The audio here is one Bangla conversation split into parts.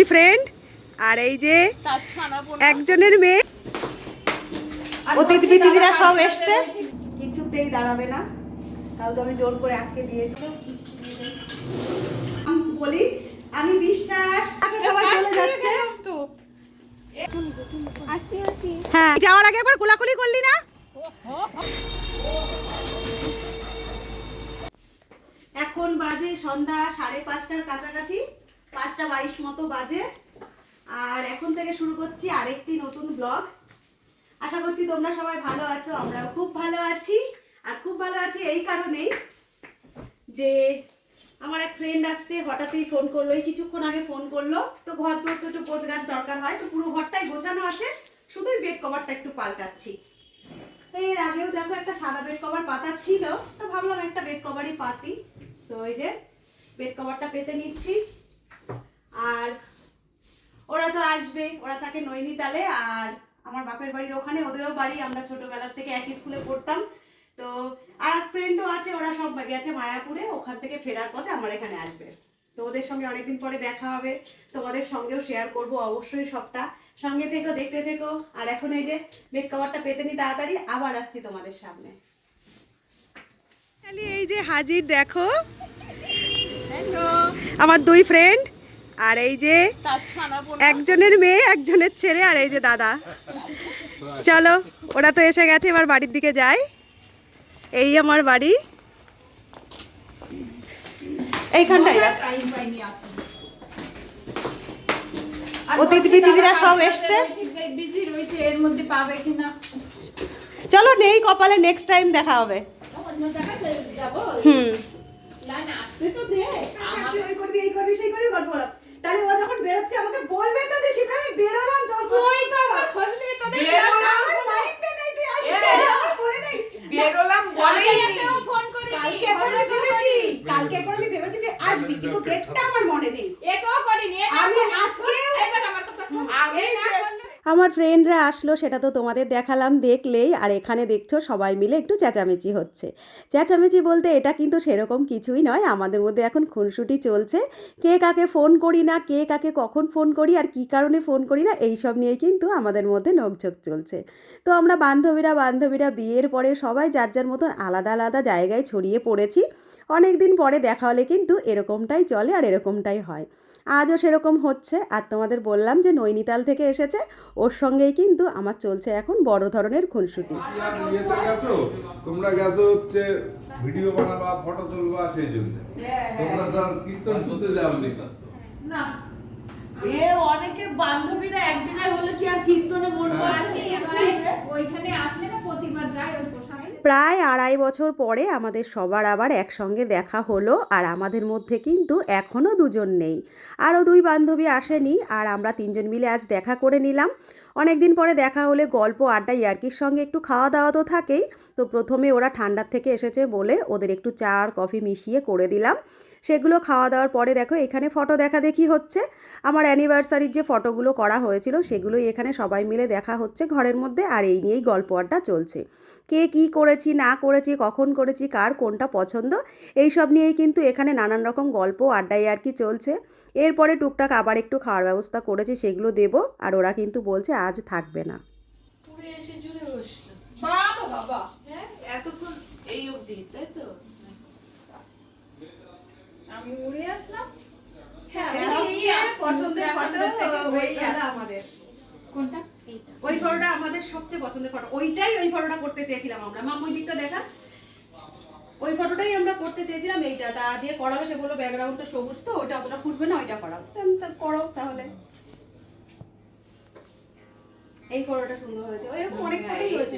দুই ফ্রেন্ড আর এই যে একজনের মেয়ে। অতিথি দিদিরা সব এসছে। কিছুতেই দাঁড়াবে না। তাহলে তো আমি জোর করে আটকে দিয়েছি। বলি আমি বিশ্বাস। সবাই চলে যাচ্ছে। হ্যাঁ যাওয়ার আগে একবার কোলাকুলি করলি না? এখন বাজে সন্ধ্যা সাড়ে পাঁচটার কাছাকাছি। পাঁচটা বাইশ মতো বাজে। আর এখন থেকে শুরু করছি আরেকটি নতুন ব্লগ আশা করছি তোমরা সবাই ভালো আছো, আমরাও খুব ভালো আছি। আর খুব ভালো আছি এই কারণেই যে আমার এক ফ্রেন্ড আসছে, হঠাৎই ফোন করল, এই কিছুক্ষণ আগে ফোন করল। তো ঘর দোর তো একটু গোছ গাছ দরকার হয়, তো পুরো ঘরটাই গোছানো আছে। শুধুই বেড কভারটা একটু পাল্টাচ্ছি। এর আগেও দেখো একটা সাদা বেড কভার পাতা ছিল, তো ভাবলাম একটা বেড কভারই পাতি। তো ওই যে বেড কভারটা পেতে নিচ্ছি। আর ওরা তো আসবে ওরা থাকে নৈনিতালে আর আমার বাপের বাড়ির ওখানে ওদেরও বাড়ি। আমরা ছোটবেলার থেকে একই স্কুলে পড়তাম। তো আর এক ফ্রেন্ডও আছে ওরা সব গেছে মায়াপুরে। ওখান থেকে ফেরার পথে আমার এখানে আসবে। তো ওদের সঙ্গে অনেকদিন পরে দেখা হবে। তোমাদের সঙ্গেও শেয়ার করব অবশ্যই সবটা। সঙ্গে থেকো দেখতে থেকো। আর এখন এই যে বেড কভারটা পেতে নি তাড়াতাড়ি আবার আসছি তোমাদের সামনে। এই যে হাজির দেখো। আমার দুই ফ্রেন্ড আর এই যে একজনের মেয়ে একজনের ছেলে আর এই যে দাদা। চলো ওরা তো এসে গেছে এবার বাড়ির দিকে যাই। এই আমার বাড়ি। এইখানটাই অতিথি দিদিরা সব এসছে। বিজি রয়েছে এর মধ্যে পাবে কিনা চলো নেই কপালে নেক্সট টাইম দেখা হবে। অন্য জায়গায় যাব হুম। আসতে তো দে আমার ওই করবি এই করবি সেই করবি গল্প তাহলে ও যখন বেরোচ্ছে আমাকে বলবে তো যে শিপ্রা আমি বেরোলাম তোর তুই তো আমার খোঁজ নিয়ে তোদের আমার মাইন্ডে নেই তুই আসবি মনে নেই? বেরোলাম কালকে বলেই কালকে একবার আমি ভেবেছি কালকে একবার আমি ভেবেছি যে আসবি কিন্তু ডেটটা আমার মনে নেই একেও করিনি এটা আমি ফোন করছ। আজকেও- এবার আমার কথা শোন আমি এ না করলে আমার ফ্রেন্ডরা আসলো, সেটা তো তোমাদের দেখালাম, দেখলেই। আর এখানে দেখছ, সবাই মিলে একটু চেঁচামেচি হচ্ছে। চেঁচামেচি বলতে এটা কিন্তু সেরকম কিছুই নয়। আমাদের মধ্যে এখন খুনসুটি চলছে। কে কাকে ফোন করি না, কে কাকে কখন ফোন করি, আর কী কারণে ফোন করি না এই সব নিয়েই কিন্তু আমাদের মধ্যে নোকঝোক চলছে। তো আমরা বান্ধবীরা বান্ধবীরা বিয়ের পরে সবাই যার যার মতন আলাদা আলাদা জায়গায় ছড়িয়ে পড়েছি। অনেক দিন পরে দেখা হলে কিন্তু এরকমটাই চলে আর এরকমটাই হয়। আজও সেরকম হচ্ছে। আর তোমাদের বললাম যে নৈনিতাল থেকে এসেছে। ওর সঙ্গেই কিন্তু আমার চলছে এখন বড় ধরনের খুনসুটি। আর ইয়েতে গেছো তোমরা গেছো হচ্ছে ভিডিও বানাবা ফটো তুলবা সেই জন্য তোমরা তো কীর্তন শুনতে যাওনি না এ অনেকে বান্ধবীরা একজনের হলে কি আর কীর্তনে মন বসে? ওইখানে আসলে না প্রতিবার যায় ওই প্রায় আড়াই বছর পরে আমাদের সবার আবার একসঙ্গে দেখা হলো আর আমাদের মধ্যে কিন্তু এখনও দুজন নেই। আরও দুই বান্ধবী আসেনি আর আমরা তিনজন মিলে আজ দেখা করে নিলাম। অনেক দিন পরে দেখা হলে গল্প, আড্ডা, ইয়ার্কির সঙ্গে একটু খাওয়া দাওয়া তো থাকেই। তো প্রথমে ওরা ঠান্ডার থেকে এসেছে বলে ওদের একটু চা আর কফি মিশিয়ে করে দিলাম। সেগুলো খাওয়া দাওয়ার পরে দেখো এখানে ফটো দেখা দেখি হচ্ছে? আমার অ্যানিভার্সারির যে ফটোগুলো করা হয়েছিল সেগুলোই এখানে সবাই মিলে দেখা হচ্ছে ঘরের মধ্যে আর এই নিয়েই গল্প আড্ডা চলছে। কে কি করেছি না করেছি কখন করেছি কার কোনটা পছন্দ এই সব নিয়েই কিন্তু এখানে নানান রকম গল্প আড্ডাই আর কি চলছে। এরপরে টুকটাক আবার একটু খাওয়ার ব্যবস্থা করেছি সেগুলো দেবো আর ওরা কিন্তু বলছে আজ থাকবে না। বাবা বাবা। হ্যাঁ এতক্ষণ এই অবধি তাই তো? আমি উড়ে আসলাম। হ্যাঁ, পছন্দের ফটো আমাদের। কোনটা? ওই ফটোটা আমাদের সবচেয়ে পছন্দের ফটো ওইটাই ওই ফটোটা করতে চেয়েছিলাম আমরা। মাম ওই দিকটা দেখা। ওই ফটোটাই আমরা করতে চেয়েছিলাম এইটা। তা যে করাবে সে বলল ব্যাকগ্রাউন্ডটা সবুজ তো অতটা ফুটবে না ওইটা করাও। করো তাহলে। এই ফটোটা সুন্দর হয়েছে। ওইরকম অনেক হ্যাঁ, ফটোই হয়েছে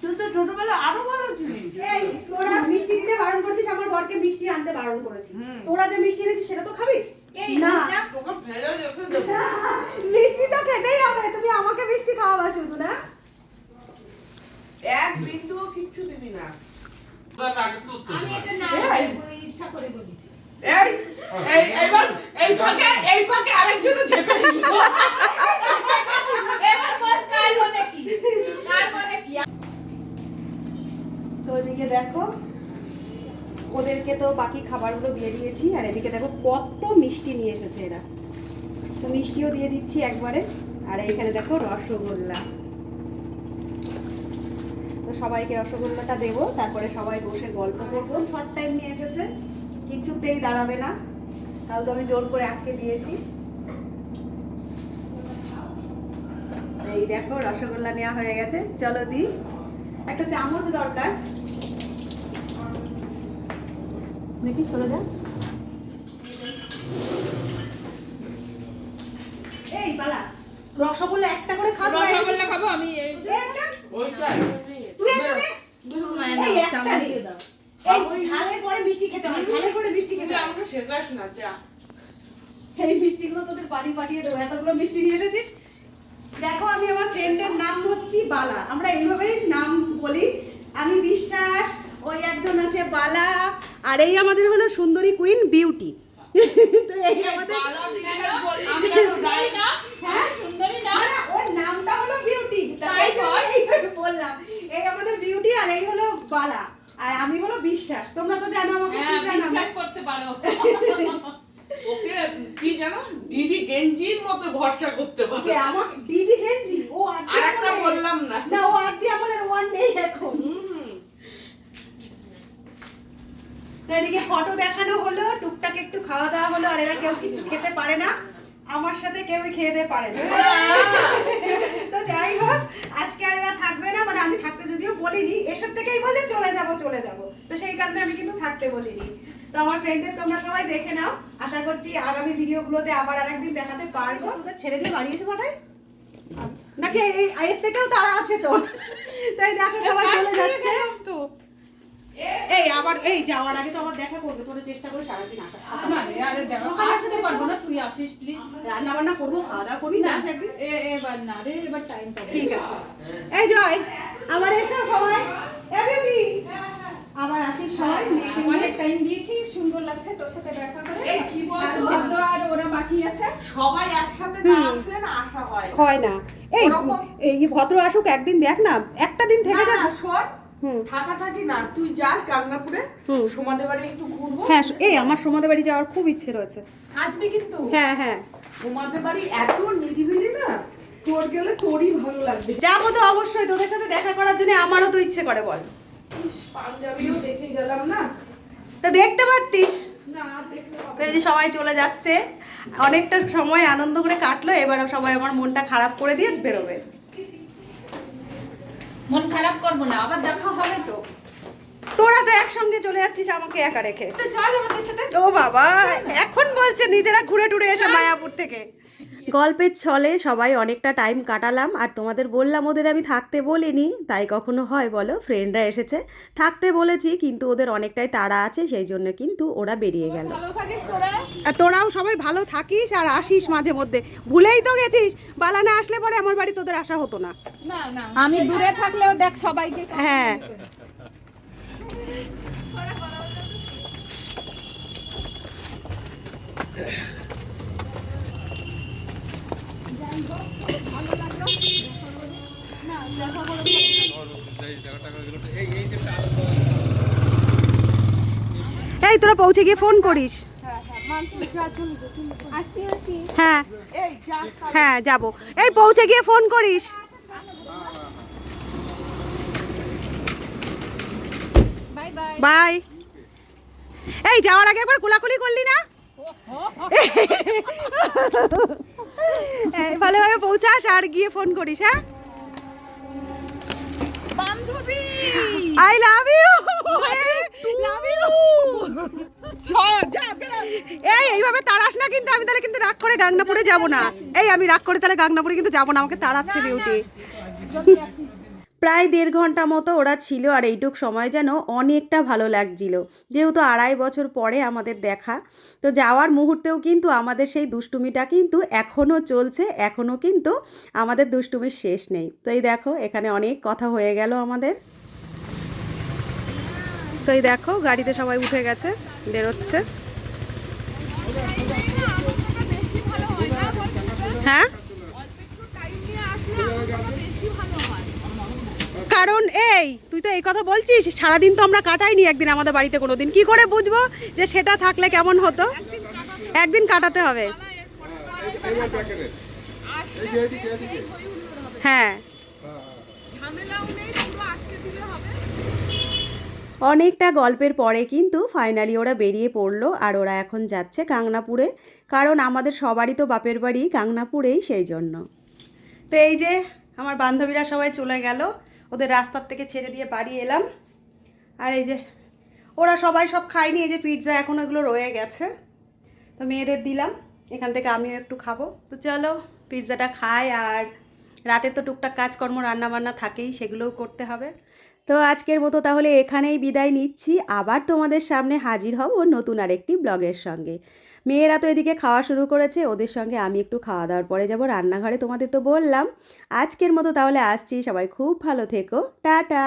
তুই তো ছোটবেলা আরও ভালো ছিলিস এই তোরা মিষ্টি দিতে বারণ করছিস আমার বরকে মিষ্টি আনতে বারণ করেছি তোরা যে মিষ্টি এনেছিস সেটা তো খাবি? না। মিষ্টি তো খেতেই হবে তুমি আমাকে মিষ্টি খাওয়াবা শুধু না? এক বিন্দুও কিচ্ছু দিবি না। আমি এটা না ইচ্ছা করে বলেছি। এই এই এবার এই ফাঁকে এই ফাঁকে আরেকজনও চেপে দিল তো দেখো, ওদেরকে তো বাকি খাবারগুলো দিয়ে দিয়েছি, আর এদিকে দেখো কত মিষ্টি নিয়ে এসেছে এরা। তো মিষ্টিও দিয়ে দিচ্ছি একবারে, আর এইখানে দেখো রসগোল্লা। তো সবাইকে রসগোল্লাটা দেব, তারপরে সবাই বসে গল্প করব। শর্ট টাইম নিয়ে এসেছে, কিছুতেই দাঁড়াবে না। তাহলে তো আমি জোর করে আটকে দিয়েছি। এই দেখো রসগোল্লা নেওয়া হয়ে গেছে। চলো দি। একটা চামচ দরকার। দেখি চলে যা। এই বালা রসগোল্লা একটা করে খাব রসগোল্লা খাব আমি এই তুই একটা এই একটা নে। এই ঝালের পরে মিষ্টি খেতে হয় ঝালের পরে মিষ্টি খেতে তুই হয়। আমাকে শেখাস না চা এই মিষ্টিগুলো তোদের বাড়ি পাঠিয়ে দেবো এতগুলো মিষ্টি নিয়ে এসেছিস? দেখো আমি আমার ফ্রেন্ডের নাম ধরছি বালা। আমরা এইভাবেই নাম বলি। আমি বিশ্বাস ওই একজন আছে বালা আর এই আমাদের হলো সুন্দরী কুইন বিউটি তো এই আমাদের হ্যাঁ? ওর নামটা হলো বিউটি হয়? বললাম। এই আমাদের বিউটি আর এই হলো বালা। আর আমি হলো বিশ্বাস। তোমরা তো জানো আমাকে হ্যাঁ শিবরা নামে বিশ্বাস করতে পারো। ওকে কি জানো দিদি গেঞ্জির মতো ভরসা করতে ওকে আমার দিদি গেঞ্জি ও আদি আর একটা বললাম না। না ও আদি আমলের ওয়ান নেই এখন এদিকে ফটো দেখানো হলো টুকটাক একটু খাওয়া দাওয়া হলো আর এরা কেউ কিছু খেতে পারে না। আমার সাথে কেউই খেয়ে দিয়ে পারে না। তো যাই হোক আজকে আর এরা থাকবে না মানে আমি থাকতে যদিও বলিনি এসব থেকেই বলে চলে যাব চলে যাব। তো সেই কারণে আমি কিন্তু থাকতে বলিনি। তো আমার ফ্রেন্ডদের তোমরা সবাই দেখে নাও। আশা করছি আগামী ভিডিওগুলোতে আবার আরেকদিন দেখাতে পারব ছেড়ে দিয়ে বাড়ি এসে পাঠাই নাকি এর থেকেও তারা আছে তো। তাই দেখো সবাই চলে যাচ্ছে। তো। এই আবার এই যাওয়ার আগে তো আবার দেখা করবে তোর চেষ্টা করে সারাদিন আসার না রে আরে দেখো সকালে আসতে পারব না তুই আসিস প্লিজ রান্না বান্না করব খাওয়া দাওয়া করবি যাস একদিন। এবার না রে এবার টাইম ঠিক আছে। এই জয় আবার এসো সবাই। এ বিউটি। আবার আসিস সবাই অনেক টাইম দিয়েছি সুন্দর লাগছে তোর সাথে দেখা করে। কি বলতো? আর ভদ্র ওরা বাকি আছে। সবাই একসাথে না আসলে না আসা হয়। হয় না। এই এই ভদ্র আসুক একদিন দেখ না একটা দিন থেকে যা থাকা থাকি না তুই যাস গাঙ্গাপুরে। বাড়ি একটু ঘুরবো। হ্যাঁ এই আমার সমাদের বাড়ি যাওয়ার খুব ইচ্ছে রয়েছে। আসবি কিন্তু? হ্যাঁ হ্যাঁ। বাড়ি এত নিরিবিলি না তোর গেলে তোরই ভালো লাগবে। যাব তো অবশ্যই তোদের সাথে দেখা করার জন্য আমারও তো ইচ্ছে করে বল। পাঞ্জাবিও দেখে গেলাম না। তা দেখতে পারতিস না দেখলে হবে তো এই যে সবাই চলে যাচ্ছে। অনেকটা সময় আনন্দ করে কাটলো এবার সবাই আমার মনটা খারাপ করে দিয়ে বেরোবে। মন খারাপ করব না আবার দেখা হবে তো। তোরা তো একসঙ্গে চলে যাচ্ছিস আমাকে একা রেখে। তো চল আমাদের সাথে। ও বাবা এখন বলছে নিজেরা ঘুরে টুরে এসে মায়াপুর থেকে। গল্পের ছলে সবাই অনেকটা টাইম কাটালাম আর তোমাদের বললাম ওদের আমি থাকতে বলিনি তাই কখনো হয় বলো? ফ্রেন্ডরা এসেছে। থাকতে বলেছি কিন্তু ওদের অনেকটাই তাড়া আছে সেই জন্য কিন্তু ওরা বেরিয়ে গেল। ভালো থাকিস তোরা। আর তোরাও সবাই ভালো থাকিস আর আসিস মাঝে মধ্যে। ভুলেই তো গেছিস। বালানা আসলে পরে আমার বাড়ি তোদের আসা হতো না। না না। আমি দূরে থাকলেও দেখ সবাইকে হ্যাঁ। এই তোরা পৌঁছে গিয়ে ফোন করিস। হ্যাঁ। হ্যাঁ যাব। এই পৌঁছে গিয়ে ফোন করিস। বাই এই যাওয়ার আগে একবার কোলাকুলি করলি না? ভালোভাবে পৌঁছাস আর গিয়ে ফোন করিস হ্যাঁ? বান্ধবী! I love you love you যা বেড়া এই এইভাবে তাড়াস না কিন্তু আমি তাহলে কিন্তু রাগ করে গাংনাপুরে যাব না। এই আমি রাগ করে তাহলে গাংনাপুরে কিন্তু যাব না আমাকে তাড়াচ্ছে বিউটি। প্রায় দেড় ঘণ্টা মতো ওরা ছিল আর এইটুক সময় যেন অনেকটা ভালো লাগছিল। যেহেতু আড়াই বছর পরে আমাদের দেখা তো যাওয়ার মুহূর্তেও কিন্তু আমাদের সেই দুষ্টুমিটা কিন্তু এখনও চলছে এখনও কিন্তু আমাদের দুষ্টুমির শেষ নেই। তো এই দেখো এখানে অনেক কথা হয়ে গেল আমাদের। তো এই দেখো গাড়িতে সবাই উঠে গেছে বেরোচ্ছে। হ্যাঁ? কারণ এই তুই তো এই কথা বলছিস সারাদিন তো আমরা কাটাইনি একদিন আমাদের বাড়িতে কোনো দিন কি করে বুঝব যে সেটা থাকলে কেমন হতো? একদিন কাটাতে হবে। এবার প্যাকেটে এই যে এদিকে এদিকে। হ্যাঁ। ঝামেলাও নেই পুরো আটকে দিলে হবে অনেকটা গল্পের পরে কিন্তু ফাইনালি ওরা বেরিয়ে পড়ল আর ওরা এখন যাচ্ছে কাংনাপুরে কারণ আমাদের সবারই তো বাপের বাড়ি কাংনাপুরেই সেই জন্য। তো এই যে আমার বান্ধবীরা সবাই চলে গেল, ওদের রাস্তার থেকে ছেড়ে দিয়ে বাড়ি এলাম। আর এই যে ওরা সবাই সব খায়নি, এই যে পিৎজা এখন ওগুলো রয়ে গেছে। তো মেয়েদের দিলাম, এখান থেকে আমিও একটু খাব। তো চলো পিৎজাটা খাই আর রাতে তো টুকটাক কাজকর্ম, রান্নাবান্না থাকেই, সেগুলোও করতে হবে। তো আজকের মতো তাহলে এখানেই বিদায় নিচ্ছি। আবার তোমাদের সামনে হাজির হব নতুন আরেকটি ব্লগের সঙ্গে। মেয়েরা তো এদিকে খাওয়া শুরু করেছে, ওদের সঙ্গে আমি একটু খাওয়া দাওয়ার পরে যাব। রান্নাঘরে তোমাদের তো বললাম। আজকের মতো তাহলে আসছি, সবাই খুব ভালো থেকো। টাটা!